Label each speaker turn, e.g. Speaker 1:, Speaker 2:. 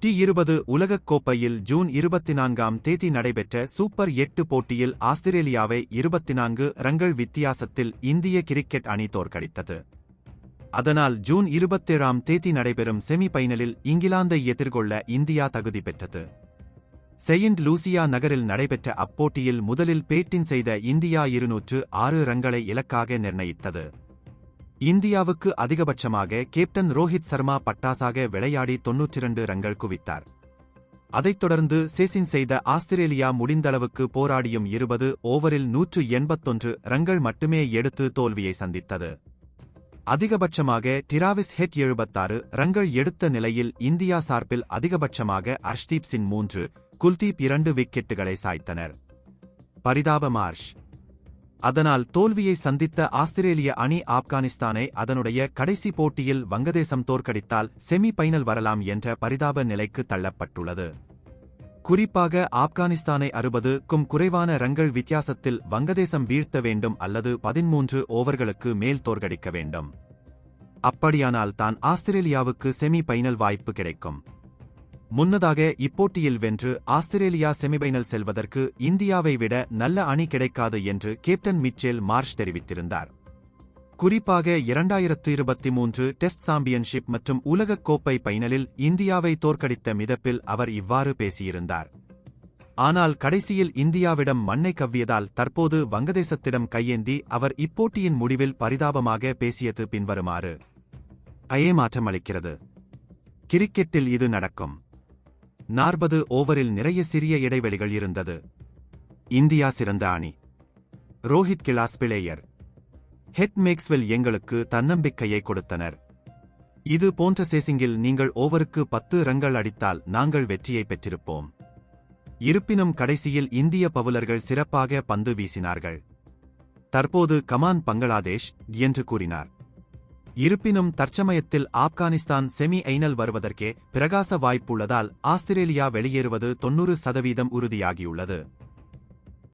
Speaker 1: D இருபது உலகக் கோப்பையில் ஜூன் இருபத்தி நான்காம் தேதி நடைபெற்ற சூப்பர் எட்டு போட்டியில் ஆஸ்திரேலியாவை இருபத்தி நான்கு ரங்கள் வித்தியாசத்தில் இந்திய கிரிக்கெட் அணி தோற்கடித்தது. அதனால் ஜூன் இருபத்தேழாம் தேதி நடைபெறும் செமி பைனலில் இங்கிலாந்தை எதிர்கொள்ள இந்தியா தகுதி பெற்றது. செயின்ட் லூசியா நகரில் நடைபெற்ற அப்போட்டியில் முதலில் பேட்டிங் செய்த இந்தியா இருநூற்று ஆறு ரன்களை இலக்காக நிர்ணயித்தது. இந்தியாவுக்கு அதிகபட்சமாக கேப்டன் ரோஹித் சர்மா பட்டாசாக விளையாடி தொன்னூற்றிரண்டு ரன்கள் குவித்தார். அதைத் தொடர்ந்து சேசின் செய்த ஆஸ்திரேலியா முடிந்தளவுக்கு போராடியும் இருபது ஓவரில் நூற்று எண்பத்தொன்று ரன்கள் மட்டுமே எடுத்து தோல்வியை சந்தித்தது. அதிகபட்சமாக டிராவிஸ் ஹெட் எழுபத்தாறு ரன்கள் எடுத்த நிலையில் இந்தியா சார்பில் அதிகபட்சமாக அர்ஷ்தீப் சிங் மூன்று குல்தீப் இரண்டு விக்கெட்டுகளை சாய்த்தனர். பரிதாப மார்ஷ் அதனால் தோல்வியை சந்தித்த ஆஸ்திரேலிய அணி ஆப்கானிஸ்தானை அதனுடைய கடைசி போட்டியில் வங்கதேசம் தோற்கடித்தால் செமி பைனல் வரலாம் என்ற பரிதாப நிலைக்கு தள்ளப்பட்டுள்ளது. குறிப்பாக ஆப்கானிஸ்தானை அறுபதுக்கும் குறைவான ரன்கள் வித்தியாசத்தில் வங்கதேசம் வீழ்த்த வேண்டும் அல்லது பதிமூன்று ஓவர்களுக்கு மேல் தோற்கடிக்க வேண்டும். அப்படியானால் தான் ஆஸ்திரேலியாவுக்கு செமி பைனல் வாய்ப்பு கிடைக்கும். முன்னதாக இப்போட்டியில் வென்று ஆஸ்திரேலியா செமிபைனல் செல்வதற்கு இந்தியாவை விட நல்ல அணி கிடைக்காது என்று கேப்டன் மிச்சேல் மார்ஷ் தெரிவித்திருந்தார். குறிப்பாக இரண்டாயிரத்து இருபத்தி மூன்று டெஸ்ட் சாம்பியன்ஷிப் மற்றும் உலகக் கோப்பை பைனலில் இந்தியாவை தோற்கடித்த மிதப்பில் அவர் இவ்வாறு பேசியிருந்தார். ஆனால் கடைசியில் இந்தியாவிடம் மண்ணை கவ்வியதால் தற்போது வங்கதேசத்திடம் கையேந்தி அவர் இப்போட்டியின் முடிவில் பரிதாபமாக பேசியது பின்வருமாறு. அயமாற்றம் அளிக்கிறது கிரிக்கெட்டில் இது நடக்கும். நாற்பது ஓவரில் நிறைய சிறிய இடைவெளிகள் இருந்தது. இந்தியா சிறந்த அணி. Rohit class player. Head Maxwell எங்களுக்கு தன்னம்பிக்கையை கொடுத்தனர். இது போன்ற சேசிங்கில் நீங்கள் ஓவருக்கு பத்து ரன்கள் அடித்தால் நாங்கள் வெற்றியை பெற்றிருப்போம். இருப்பினும் கடைசியில் இந்திய பவுலர்கள் சிறப்பாக பந்து வீசினார்கள். தற்போது கமான் பங்களாதேஷ் என்று கூறினார். இருப்பினும் தற்சமயத்தில் ஆப்கானிஸ்தான் செமி ஐனல் வருவதற்கே பிரகாச வாய்ப்புள்ளதால் ஆஸ்திரேலியா வெளியேறுவது தொன்னூறு சதவீதம் உறுதியாகியுள்ளது.